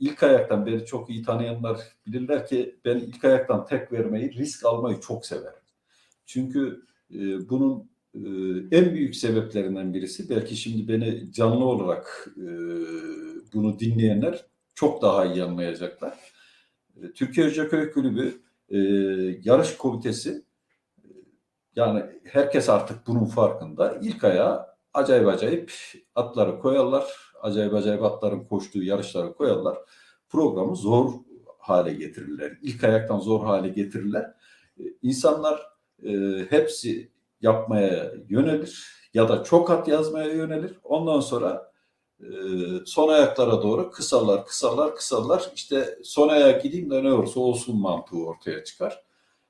ilk ayaktan beni çok iyi tanıyanlar bilirler ki ben ilk ayaktan tek vermeyi, risk almayı çok severim. Çünkü e, bunun e, en büyük sebeplerinden birisi belki şimdi beni canlı olarak e, bunu dinleyenler çok daha iyi anlayacaklar. E, Türkiye Jockey Kulübü e, yarış komitesi e, yani herkes artık bunun farkında. İlk ayağa acayip acayip atları koyarlar. Acayip acayip atların koştuğu yarışları koyarlar. Programı zor hale getirirler. İlk ayaktan zor hale getirirler. E, İnsanlar e, hepsi yapmaya yönelir ya da çok at yazmaya yönelir. Ondan sonra e, son ayaklara doğru kısallar, kısallar, kısallar. İşte son ayağa gideyim de ne olursa olsun mantığı ortaya çıkar.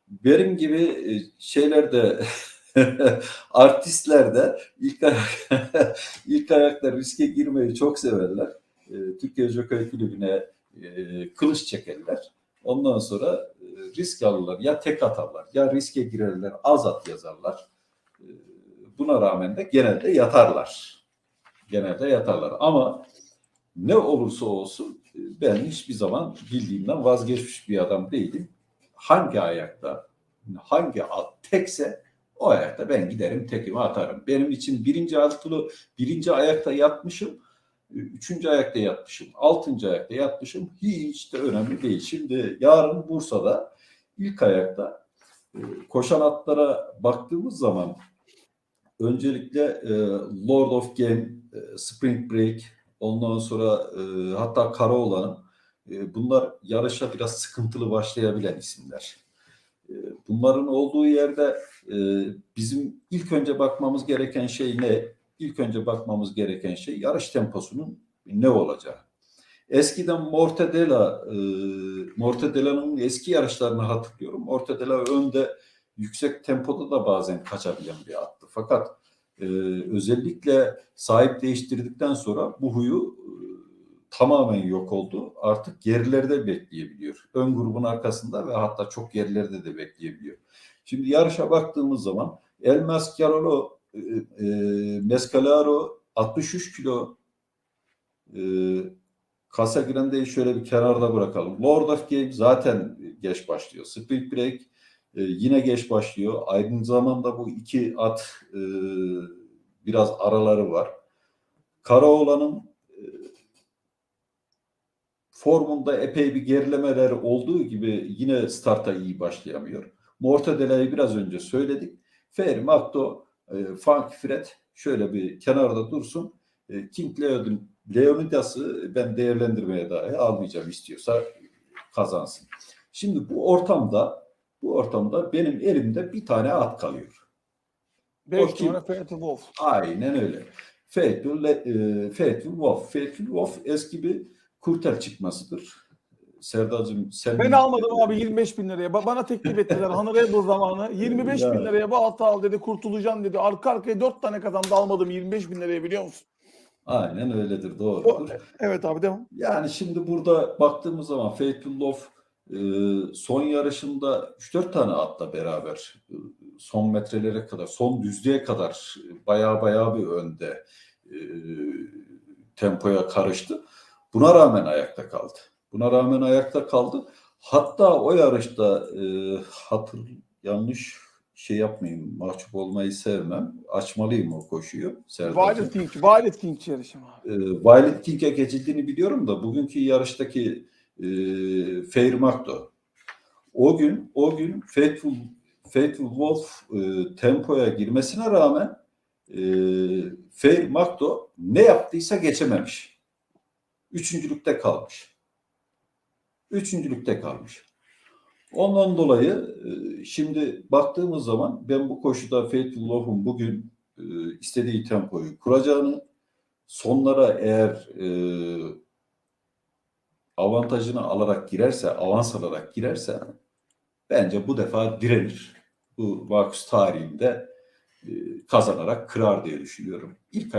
Benim gibi e, şeylerde artistler de ilk ayak ilk ayakta riske girmeyi çok severler. E, Türkiye Jockey Kulübü'ne e, kılıç çekerler. Ondan sonra e, risk alırlar. Ya tek atarlar ya riske girerler. Az at yazarlar. E, buna rağmen de genelde yatarlar. Genelde yatarlar. Ama ne olursa olsun e, ben hiçbir zaman bildiğimden vazgeçmiş bir adam değilim. Hangi ayakta, hangi at tekse o ayakta ben giderim tekimi atarım. Benim için birinci altılı, birinci ayakta yatmışım, üçüncü ayakta yatmışım, altıncı ayakta yatmışım hiç de önemli değil. Şimdi yarın Bursa'da ilk ayakta e, koşan atlara baktığımız zaman öncelikle e, Lord of Game, e, Spring Break, ondan sonra e, hatta Karaoğlan'ın e, bunlar yarışa biraz sıkıntılı başlayabilen isimler. E, bunların olduğu yerde e, bizim ilk önce bakmamız gereken şey ne? İlk önce bakmamız gereken şey yarış temposunun ne olacağı. Eskiden Mortadella, e, Mortadella'nın eski yarışlarını hatırlıyorum. Mortadella önde yüksek tempoda da bazen kaçabilen bir attı. Fakat e, özellikle sahip değiştirdikten sonra bu huyu tamamen yok oldu. Artık gerilerde bekleyebiliyor. Ön grubun arkasında ve hatta çok gerilerde de bekleyebiliyor. Şimdi yarışa baktığımız zaman El Mascarolo, e, e, Mescalaro 63 kilo e, Casa Grande'yi şöyle bir kenarda bırakalım. Lord of Game zaten geç başlıyor. Speed Break e, yine geç başlıyor. Aynı zamanda bu iki at e, biraz araları var. Karaoğlan'ın e, formunda epey bir gerilemeler olduğu gibi yine starta iyi başlayamıyor. Mortadella'yı biraz önce söyledik. Ferry Makto, e, Funky Fred şöyle bir kenarda dursun. E, King Leon, Leonidas'ı ben değerlendirmeye dahi almayacağım istiyorsa kazansın. Şimdi bu ortamda bu ortamda benim elimde bir tane at kalıyor. 5 O kim? numara Fatih Wolf. Aynen öyle. Faithful, e, Wolf. Faithful Wolf eski bir kurtel çıkmasıdır. Serdar'cığım sen... Ben almadım abi 25 bin liraya. Ba- Bana teklif ettiler Honorable zamanı. 25 Ya. bin liraya bu altı al dedi kurtulacaksın dedi. Arka arkaya 4 tane kazandı almadım 25 bin liraya biliyor musun? Aynen öyledir, O- doğrudur. evet abi devam. Yani şimdi burada baktığımız zaman Faithful Love e, son yarışında 3-4 tane atla beraber e, son metrelere kadar, son düzlüğe kadar baya baya bir önde e, tempoya karıştı. Buna rağmen ayakta kaldı. Buna rağmen ayakta kaldı. Hatta o yarışta e, hatır yanlış şey yapmayayım, mahcup olmayı sevmem. Açmalıyım o koşuyu. Violet King, Violet King yarışım abi. E, Violet King'e geçildiğini biliyorum da bugünkü yarıştaki e, Fair Makto. O gün o gün Faithful Faithful Wolf e, tempoya girmesine rağmen e, Fair Makto ne yaptıysa geçememiş. Üçüncülükte kalmış. Üçüncülükte kalmış. Ondan dolayı e, şimdi baktığımız zaman ben bu koşuda Wolf'un bugün e, istediği tempoyu kuracağını sonlara eğer e, avantajını alarak girerse, avans alarak girerse bence bu defa direnir. Bu Vakus tarihinde kazanarak kırar diye düşünüyorum. İlk